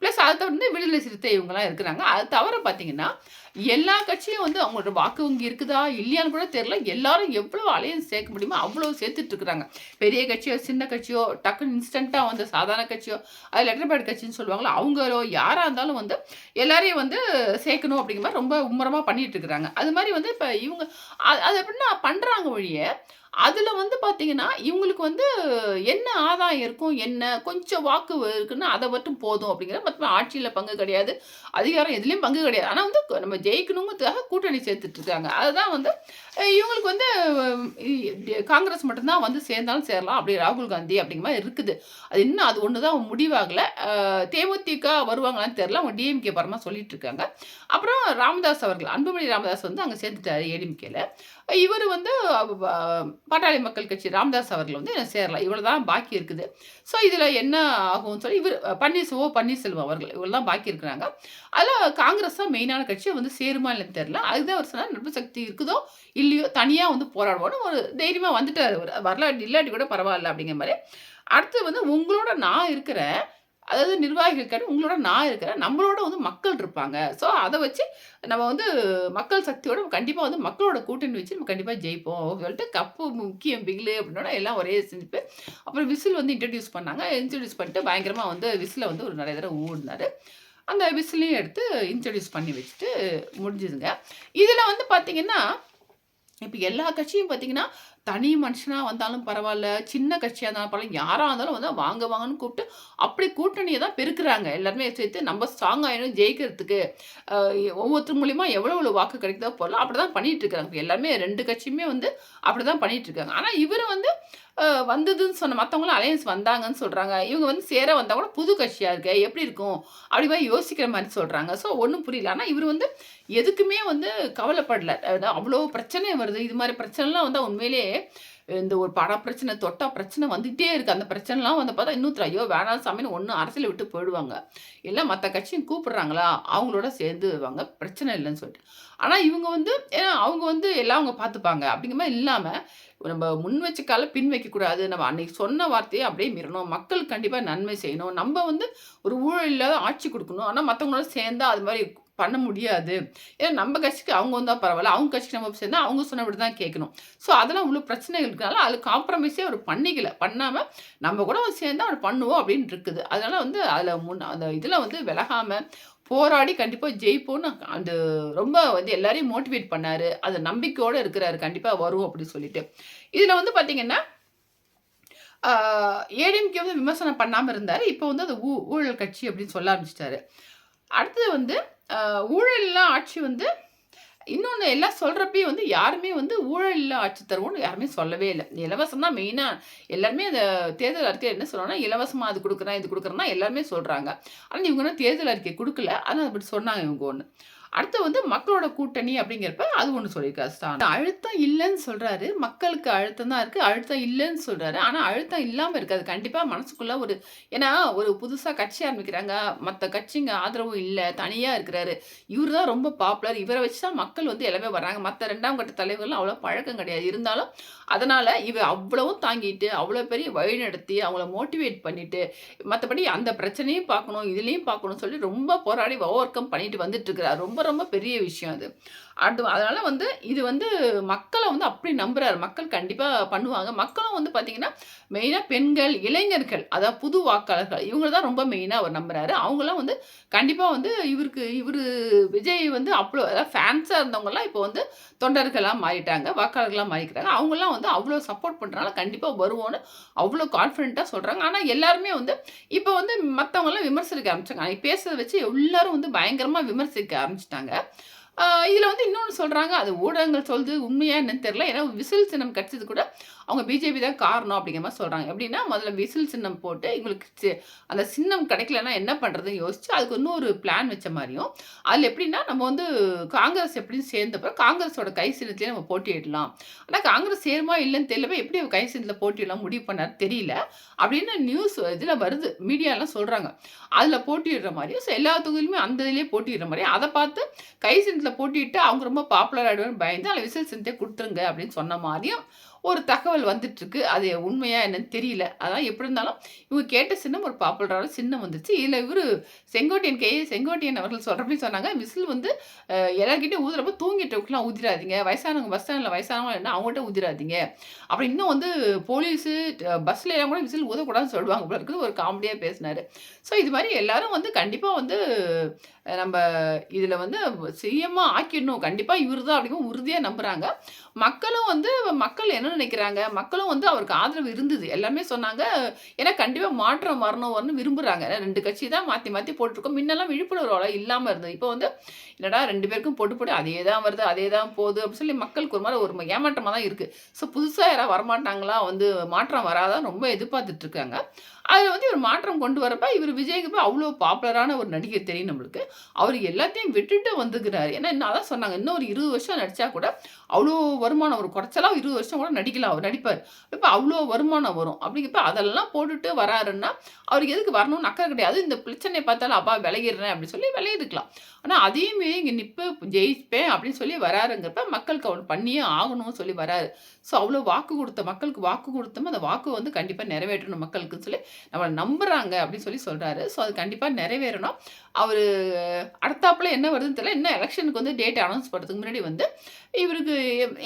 ப்ளஸ் அதை தவிர்த்து விடுதலை சிறுத்தை இவங்கெல்லாம் இருக்கிறாங்க. அது தவிர பார்த்தீங்கன்னா எல்லா கட்சியும் வந்து அவங்களோட வாக்கு வங்கி இருக்குதா இல்லையான்னு கூட தெரியல. எல்லாரும் எவ்வளோ அலையன்ஸ் சேர்க்க முடியுமோ அவ்வளோ சேர்த்துட்டு இருக்கிறாங்க. பெரிய கட்சியோ சின்ன கட்சியோ டக்குன்னு இன்ஸ்டண்ட்டாக வந்து சாதாரண கட்சியோ அது லெட்டர் பேட் கட்சின்னு சொல்லுவாங்களோ அவங்களோ யாராக இருந்தாலும் வந்து எல்லாரையும் வந்து சேர்க்கணும் அப்படிங்கிற மாதிரி ரொம்ப மும்முரமாக பண்ணிட்டு இருக்கிறாங்க. அது மாதிரி வந்து இப்போ இவங்க அது அது எப்படின்னா பண்ணுறாங்க வழிய அதில் வந்து பார்த்தீங்கன்னா இவங்களுக்கு வந்து என்ன ஆதாயம் இருக்கும் என்ன கொஞ்சம் வாக்கு இருக்குன்னா அதை மட்டும் போதும் அப்படிங்கிற மற்ற ஆட்சியில் பங்கு கிடையாது. அதிகாரம் எதுலேயும் பங்கு கிடையாது. ஆனால் வந்து நம்ம ஜெயிக்கணுங்கிறதுக்காக கூட்டணி சேர்த்துட்டு இருக்காங்க. அதுதான் வந்து இவங்களுக்கு வந்து காங்கிரஸ் மட்டும்தான் வந்து சேர்ந்தாலும் சேரலாம். அப்படி ராகுல் காந்தி அப்படிங்கிற மாதிரி இருக்குது. அது இன்னும் அது ஒன்று தான் முடிவாகலை. தேமுதிக வருவாங்களான்னு தெரில அவங்க டிஎம்கே பரமாக சொல்லிட்டு இருக்காங்க. அப்புறம் ராமதாஸ் அவர்கள் அன்புமணி ராமதாஸ் வந்து அங்கே சேர்த்துட்டாரு ஏடிஎம்கேல இவர் வந்து பாட்டாளி மக்கள் கட்சி ராம்தாஸ் அவர்கள் வந்து சேரலாம் இவ்வளோ தான் பாக்கி இருக்குது. ஸோ இதில் என்ன ஆகும்னு சொல்லி இவர் பன்னீர் ஓ பன்னீர்செல்வம் அவர்கள் இவ்வளோ தான் பாக்கி இருக்கிறாங்க. அதில் காங்கிரஸ் தான் மெயினான கட்சி வந்து சேருமா இல்லைன்னு தெரில அதுதான் அவர் சொன்னால் நட்பு சக்தி இருக்குதோ இல்லையோ தனியாக வந்து போராடுவோன்னு ஒரு தைரியமாக வந்துட்டார் அவர் வரலாறு இல்லாட்டி கூட பரவாயில்ல அப்படிங்கிற மாதிரி. அடுத்து வந்து உங்களோட நான் இருக்கிறேன். அதாவது நிர்வாகிகள் கிடையாது உங்களோட நான் இருக்கிறேன் நம்மளோட வந்து மக்கள் இருப்பாங்க. ஸோ அதை வச்சு நம்ம வந்து மக்கள் சக்தியோட கண்டிப்பாக வந்து மக்களோட கூட்டணி வச்சு நம்ம கண்டிப்பாக ஜெயிப்போம். சொல்லிட்டு கப்பு முக்கியம் பிகிலு அப்படின்னா எல்லாம் ஒரே சிரிப்பு. அப்புறம் விசில் வந்து இன்ட்ரடியூஸ் பண்ணாங்க. இன்ட்ரடியூஸ் பண்ணிட்டு பயங்கரமாக வந்து விசிலை வந்து ஒரு நிறைய தடவை ஊடினார். அந்த விசிலையும் எடுத்து இன்ட்ரடியூஸ் பண்ணி வச்சுட்டு முடிஞ்சுதுங்க. இதில் வந்து பார்த்தீங்கன்னா இப்போ எல்லா கட்சியும் பார்த்தீங்கன்னா தனி மனுஷனாக வந்தாலும் பரவாயில்ல சின்ன கட்சியாக இருந்தாலும் பரவாயில்ல யாராக இருந்தாலும் வந்து வாங்க வாங்கன்னு கூப்பிட்டு அப்படி கூட்டணியை தான் பெருக்கிறாங்க. எல்லாருமே சேர்த்து நம்ம ஸ்ட்ராங் ஆயிடும் ஜெயிக்கிறதுக்கு. ஒவ்வொருத்தர் மூலியமாக எவ்வளோ எவ்வளோ வாக்கு கிடைக்குதோ போடலாம் அப்படி தான் பண்ணிகிட்டு இருக்காங்க எல்லாருமே ரெண்டு கட்சியுமே வந்து அப்படி தான் பண்ணிகிட்டு இருக்காங்க. ஆனால் இவர் வந்து வந்ததுன்னு சொன்ன மற்றவங்களும் அலையன்ஸ் வந்தாங்கன்னு சொல்கிறாங்க இவங்க வந்து சேர வந்தால் கூட புது கட்சியாக இருக்கு எப்படி இருக்கும்? அப்படி மாதிரி யோசிக்கிற மாதிரி சொல்கிறாங்க ஸோ ஒன்றும் புரியல. ஆனால் இவர் வந்து எதுக்குமே வந்து கவலைப்படல. அவ்வளோ பிரச்சனை வருது. இது மாதிரி பிரச்சனைலாம் வந்து உண்மையிலேயே இந்த ஒரு பண பிரச்சனை தொட்டா பிரச்சனை வந்துகிட்டே இருக்கு. அந்த பிரச்சனைலாம் வந்து பார்த்தா இன்னும் ஐயோ வேணாம் சாமின்னு ஒன்று அரசியல் விட்டு போயிடுவாங்க. இல்லை மற்ற கட்சியும் கூப்பிடுறாங்களா? அவங்களோட சேர்ந்து வருவாங்க. பிரச்சனை இல்லைன்னு சொல்லிட்டு. ஆனால் இவங்க வந்து ஏன்னா அவங்க வந்து எல்லாம் அவங்க பார்த்துப்பாங்க. அப்படிங்கிற மாதிரி இல்லாமல் நம்ம முன் வச்ச பின் வைக்கக்கூடாது. நம்ம அன்னைக்கு சொன்ன வார்த்தையை அப்படியே மீறணும். மக்கள் கண்டிப்பாக நன்மை செய்யணும். நம்ம வந்து ஒரு ஊழல் இல்லாத ஆட்சி கொடுக்கணும். ஆனால் மற்றவங்களோட சேர்ந்தா அது மாதிரி பண்ண முடியாது. ஏன்னா நம்ம கட்சிக்கு அவங்க வந்தால் பரவாயில்ல. அவங்க கட்சிக்கு நம்ம சேர்ந்தா அவங்க சொன்னபடி தான் கேட்கணும். ஸோ அதெல்லாம் உள்ள பிரச்சனைகள் இருக்கனால அது காம்ப்ரமைஸே அவர் பண்ணிக்கல. பண்ணாமல் நம்ம கூட சேர்ந்து அவர் பண்ணுவோம் அப்படின்னு இருக்குது. அதனால் வந்து அதில் முன் அந்த இதில் வந்து விலகாமல் போராடி கண்டிப்பாக ஜெயிப்போம்னு அந்த ரொம்ப வந்து எல்லாரையும் மோட்டிவேட் பண்ணார். அது நம்பிக்கையோடு இருக்கிறாரு. கண்டிப்பாக வரும் அப்படின்னு சொல்லிட்டு. இதில் வந்து பார்த்திங்கன்னா ஏடிஎம்கே வந்து விமர்சனம் பண்ணாமல் இருந்தார். இப்போ வந்து அது ஊ ஊழல் கட்சி அப்படின்னு சொல்ல ஆரம்பிச்சிட்டாரு. அடுத்தது வந்து ஊழல்லாம் ஆட்சி வந்து இன்னொன்று எல்லாம் சொல்கிறப்பையும் வந்து யாருமே வந்து ஊழலில் ஆட்சி தருவோம்னு யாருமே சொல்லவே இல்லை. இலவசம் தான் மெயினாக எல்லாருமே அந்த தேர்தல் அறிக்கை என்ன சொல்கிறாங்கன்னா இலவசமாக அது கொடுக்குறேன் இது கொடுக்குறேன்னா எல்லாருமே சொல்கிறாங்க ஆனால் இவங்க தேர்தல் அறிக்கை கொடுக்கல. ஆனால் அப்படி சொன்னாங்க இவங்க ஒன்று அடுத்து வந்து மக்களோட கூட்டணி அப்படிங்கிறப்ப அது ஒன்று சொல்லியிருக்காரு ஸ்டாலின். அழுத்தம் இல்லைன்னு சொல்கிறாரு மக்களுக்கு அழுத்தம் தான் இருக்குது அழுத்தம் இல்லைன்னு சொல்கிறாரு ஆனால் அழுத்தம் இல்லாமல் இருக்காது. கண்டிப்பாக மனசுக்குள்ள ஒரு ஏன்னா ஒரு புதுசாக கட்சி ஆரம்பிக்கிறாங்க. மற்ற கட்சிங்க ஆதரவும் இல்லை தனியாக இருக்கிறாரு. இவர் தான் ரொம்ப பாப்புலர். இவரை வச்சு தான் மக்கள் வந்து எல்லாமே வர்றாங்க. மற்ற ரெண்டாம் கட்ட தலைவர்கள்லாம் அவ்வளோ பழக்கம் கிடையாது. இருந்தாலும் அதனால் இவர் அவ்வளவும் தாங்கிட்டு, அவ்வளோ பெரிய வழிநடத்தி, அவங்கள மோட்டிவேட் பண்ணிட்டு, மற்றபடி அந்த பிரச்சனையும் பார்க்கணும், இதுலேயும் பார்க்கணும்னு சொல்லி ரொம்ப போராடி ஓவர் கம் பண்ணிட்டு வந்துட்டு இருக்கிறார். ரொம்ப ரொம்ப பெரிய விஷயம் அது. அது அதனால் வந்து இது வந்து மக்களை வந்து அப்படி நம்புகிறார் மக்கள் கண்டிப்பாக பண்ணுவாங்க. மக்களும் வந்து பார்த்திங்கன்னா மெயினாக பெண்கள், இளைஞர்கள் அதாவது புது வாக்காளர்கள் இவங்க தான் ரொம்ப மெயினாக அவர் நம்புகிறாரு அவங்களாம் வந்து கண்டிப்பாக வந்து இவருக்கு இவர் விஜய் வந்து அவ்வளோ அதாவது ஃபேன்ஸாக இருந்தவங்கலாம் இப்போ வந்து தொண்டர்களாக மாறிட்டாங்க. வாக்காளர்களாக மாறிக்கிறாங்க. அவங்களாம் வந்து அவ்வளோ சப்போர்ட் பண்ணுறனால கண்டிப்பாக வருவோன்னு அவ்வளோ கான்ஃபிடென்ட்டாக சொல்கிறாங்க ஆனால் எல்லாருமே வந்து இப்போ வந்து மற்றவங்களாம் விமர்சிக்க ஆரம்பிச்சாங்க. பேசுறத வச்சு எல்லாரும் வந்து பயங்கரமாக விமர்சிக்க ஆரம்பிச்சிட்டாங்க இதில் வந்து இன்னொன்று சொல்கிறாங்க அது ஊடகங்கள் சொல்கிறது உண்மையா என்னன்னு தெரியல. ஏன்னா விசில் சின்னம் கிடச்சது கூட அவங்க பிஜேபி தான் காரணம் அப்படிங்கிற மாதிரி சொல்கிறாங்க எப்படின்னா முதல்ல விசில் சின்னம் போட்டு இவங்களுக்கு அந்த சின்னம் கிடைக்கலன்னா என்ன பண்ணுறதுன்னு யோசிச்சு அதுக்கு இன்னொரு பிளான் வச்ச மாதிரியும் அதில் எப்படின்னா நம்ம வந்து காங்கிரஸ் எப்படியும் சேர்ந்தப்பறம் காங்கிரஸோட கை சின்னத்திலே நம்ம போட்டியிடலாம். ஆனால் காங்கிரஸ் சேருமா இல்லைன்னு தெரியல. எப்படி கை சின்னத்தில் போட்டியிடலாம் முடிவு பண்ணார் தெரியல. அப்படின்னு நியூஸ் இதில் வருது. மீடியாலாம் சொல்கிறாங்க அதில் போட்டியிடுற ஸோ எல்லா தொகுதியிலுமே அந்த இதிலே போட்டியிடுற மாதிரியும் அதை பார்த்து கை சின்னத்தில் போட்டிட்டு அவங்க ரொம்ப பாப்புலர் ஆயிடுவாங்கன்னு பயந்து அதில் விசில் சின்னத்தையே கொடுத்துருங்க அப்படின்னு சொன்ன மாதிரியும் ஒரு தகவல் வந்துட்டுருக்கு. அது உண்மையா என்னன்னு தெரியல. அதான் எப்படி இருந்தாலும் இவங்க கேட்ட சின்னம் ஒரு பாப்புலரான சின்னம் வந்துச்சு. இதில் இவரு செங்கோட்டையன் கே. செங்கோட்டையன் அவர்கள் சொல்றப்பயும் சொன்னாங்க, விசில் வந்து அ எல்லார்கிட்டயும் ஊதுறப்ப தூங்கிட்டவங்களுக்குலாம் ஊதிராதீங்க. வயசானவங்க பஸ் ஸ்டாண்டில் வயசானவங்க என்ன அவங்கள்ட்ட ஊதிராதீங்க. அப்புறம் இன்னும் வந்து போலீஸு பஸ்ல எல்லாம் கூட விசில் ஊதக்கூடாதுன்னு சொல்லுவாங்க போல இருக்குது. ஒரு காமெடியாக பேசினாரு. ஸோ இது மாதிரி எல்லாரும் வந்து கண்டிப்பாக வந்து நம்ம இதில் வந்து சிஎம்மா ஆக்கிடணும். கண்டிப்பாக இவர் தான் அப்படிங்கவும் உறுதியாக நம்புகிறாங்க மக்களும் வந்து மக்கள் என்ன நினைக்கிறாங்க? மக்களும் வந்து அவருக்கு ஆதரவு இருந்தது. எல்லாமே சொன்னாங்க. ஏன்னா கண்டிப்பாக மாற்றம் வரணும் வரணும்னு விரும்புகிறாங்க ரெண்டு கட்சி தான் மாற்றி மாற்றி போட்டுருக்கோம். முன்னெல்லாம் விழிப்புணர்வு அவ்வளவா இல்லாமல் இருந்தது. இப்போ வந்து என்னடா ரெண்டு பேருக்கும் போட்டு போட்டு அதே தான் வருது, அதே தான் போகுது அப்படின்னு சொல்லி மக்களுக்கு ஒரு மாதிரி ஒரு ஏமாற்றமாக தான் இருக்குது ஸோ புதுசாக யாராவது வரமாட்டாங்களா? வந்து மாற்றம் வராதான் ரொம்ப எதிர்பார்த்துட்டு இருக்காங்க. வந்து ஒரு மாற்றம் கொண்டு வரப்ப இவர் விஜய்க்கு போய் அவ்வளோ பாப்புலரான ஒரு நடிகர் தெரியும் நம்மளுக்கு. அவர் எல்லாத்தையும் விட்டுட்டு வந்துக்கிறாரு. ஏன்னா என்ன அதான் சொன்னாங்க. இன்னும் ஒரு 20 வருஷம் நடிச்சா கூட அவ்வளோ வருமானம் ஒரு குறைச்சலாக இருபது வருஷம் கூட நடிக்கலாம். அவர் நடிப்பாரு. இப்ப அவ்வளோ வருமானம் வரும். அப்படிங்கிறப்ப அதெல்லாம் போட்டுட்டு வராருன்னா, அவருக்கு எதுக்கு வரணும்னு அக்கறை கிடையாது. இந்த பிரச்சனையை பார்த்தாலும் அப்பா விலகிடுறேன் அப்படின்னு சொல்லி விளையிருக்கலாம் ஆனால் அதையுமே இங்கே நிற்பேன் ஜெயிப்பேன் அப்படின்னு சொல்லி வராருங்கிறப்ப மக்களுக்கு அவர் பண்ணியே ஆகணும்னு சொல்லி வராரு. ஸோ அவ்வளோ வாக்கு கொடுத்த மக்களுக்கு வாக்கு கொடுத்தோம் அந்த வாக்கு வந்து கண்டிப்பாக நிறைவேற்றணும் மக்களுக்குன்னு சொல்லி நம்மளை நம்புகிறாங்க அப்படின்னு சொல்லி சொல்கிறாரு ஸோ அது கண்டிப்பாக நிறைவேறணும். அவர் அடுத்தாப்பில் என்ன வருதுன்னு தெரியல. இன்னும் எலெக்ஷனுக்கு வந்து டேட் அனௌன்ஸ் பண்ணுறதுக்கு முன்னாடி வந்து இவருக்கு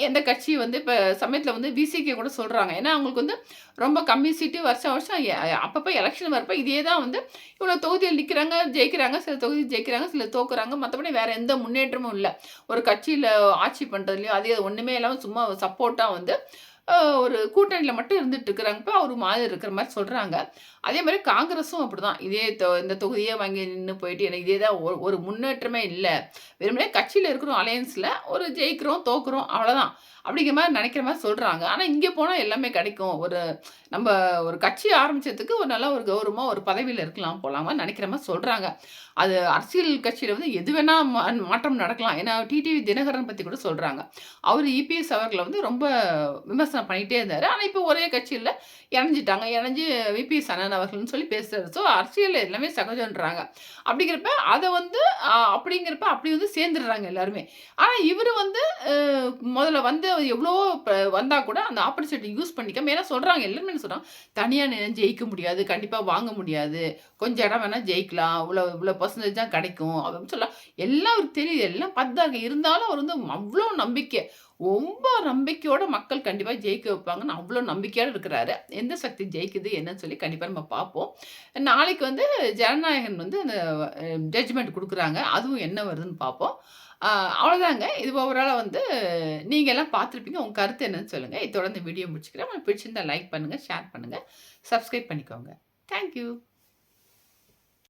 எந்த கட்சி வந்து இப்போ சமயத்தில் வந்து விசிகே கூட சொல்கிறாங்க ஏன்னா அவங்களுக்கு வந்து ரொம்ப கம்மி சீட்டு வருஷம் வருஷம் அப்பப்போ எலெக்ஷன் வரப்போ இதே தான் வந்து இவ்வளோ தொகுதியில் நிக்கிறாங்க, ஜெயிக்கிறாங்க. சில தொகுதி ஜெயிக்கிறாங்க, சில தோக்குறாங்க. மற்றபடி வேறு எந்த முன்னேற்றமும் இல்லை ஒரு கட்சியில் ஆட்சி பண்ணுறதுலையோ அதே ஒன்றுமே இல்லாமல் சும்மா சப்போர்ட்டாக வந்து ஒரு கூட்டணியில் மட்டும் இருந்துட்டு இருக்கிறாங்கப்ப ஒரு மாதிரி இருக்கிற மாதிரி சொல்கிறாங்க அதே மாதிரி காங்கிரஸும் அப்படி தான் இதே இந்த தொகுதியே வாங்கி நின்று போயிட்டு எனக்கு இதே தான் ஒரு ஒரு முன்னேற்றமே இல்லை வெறுமனே கட்சியில் இருக்கிறோம் அலையன்ஸில் ஒரு ஜெயிக்கிறோம், தோக்குறோம் அவ்வளோதான். அப்படிங்கிற மாதிரி நினைக்கிற மாதிரி சொல்கிறாங்க ஆனால் இங்கே போனால் எல்லாமே கிடைக்கும். ஒரு நம்ம ஒரு கட்சி ஆரம்பிச்சதுக்கு ஒரு நல்ல ஒரு கௌரவமாக ஒரு பதவியில் இருக்கலாம் போலாமான்னு நினைக்கிற மாதிரி சொல்கிறாங்க அது அரசியல் கட்சியில் வந்து எது வேணால் மாற்றம் நடக்கலாம். ஏன்னா டிடிவி தினகரன் பற்றி கூட சொல்கிறாங்க அவர் இபிஎஸ் அவர்களை வந்து ரொம்ப விமர்சனம் பண்ணிகிட்டே இருந்தார் ஆனால் இப்போ ஒரே கட்சியில் இணைஞ்சிட்டாங்க இணைஞ்சு விபிஎஸ் அண்ணன் அவர்கள்னு சொல்லி பேசுகிறார் ஸோ அரசியலில் எல்லாமே சகஜன்றாங்க அப்படிங்கிறப்ப அதை வந்து அப்படிங்கிறப்ப அப்படி வந்து சேர்ந்துடுறாங்க எல்லாருமே. ஆனால் இவர் வந்து முதல்ல வந்து எவ்வளவோ வந்தால் கூட அந்த ஆப்பர்ச்சுனிட்டி யூஸ் பண்ணிக்காம ஏன்னா சொல்கிறாங்க எல்லாருமே என்ன சொல்கிறாங்க தனியாக ஜெயிக்க முடியாது. கண்டிப்பாக வாங்க முடியாது. கொஞ்சம் இடம் வேணால் ஜெயிக்கலாம். இவ்வளோ இவ்வளோ பர்சன்டேஜ் தான் கிடைக்கும். அப்படின்னு சொல்ல எல்லாம் அவருக்கு தெரியுது. எல்லாம் பார்த்தாங்க இருந்தாலும் அவர் வந்து அவ்வளோ நம்பிக்கை. ரொம்ப நம்பிக்கையோட மக்கள் கண்டிப்பாக ஜெயிக்க வைப்பாங்கன்னு அவ்வளோ நம்பிக்கையோட இருக்கிறாரு. எந்த சக்தி ஜெயிக்குது என்னன்னு சொல்லி கண்டிப்பாக நம்ம பார்ப்போம். நாளைக்கு வந்து ஜனநாயகன் வந்து அந்த ஜட்ஜ்மெண்ட் கொடுக்குறாங்க அதுவும் என்ன வருதுன்னு பார்ப்போம். அவ்வளோதாங்க. இது ஓவரால் வந்து நீங்கள் எல்லாம் பார்த்துருப்பீங்க. உங்கள் கருத்து என்னன்னு சொல்லுங்கள் இதோட இந்த வீடியோ முடிச்சுக்கிறேன். உங்களுக்கு பிடிச்சிருந்தா லைக் பண்ணுங்கள் ஷேர் பண்ணுங்கள் சப்ஸ்கிரைப் பண்ணிக்கோங்க. Thank you.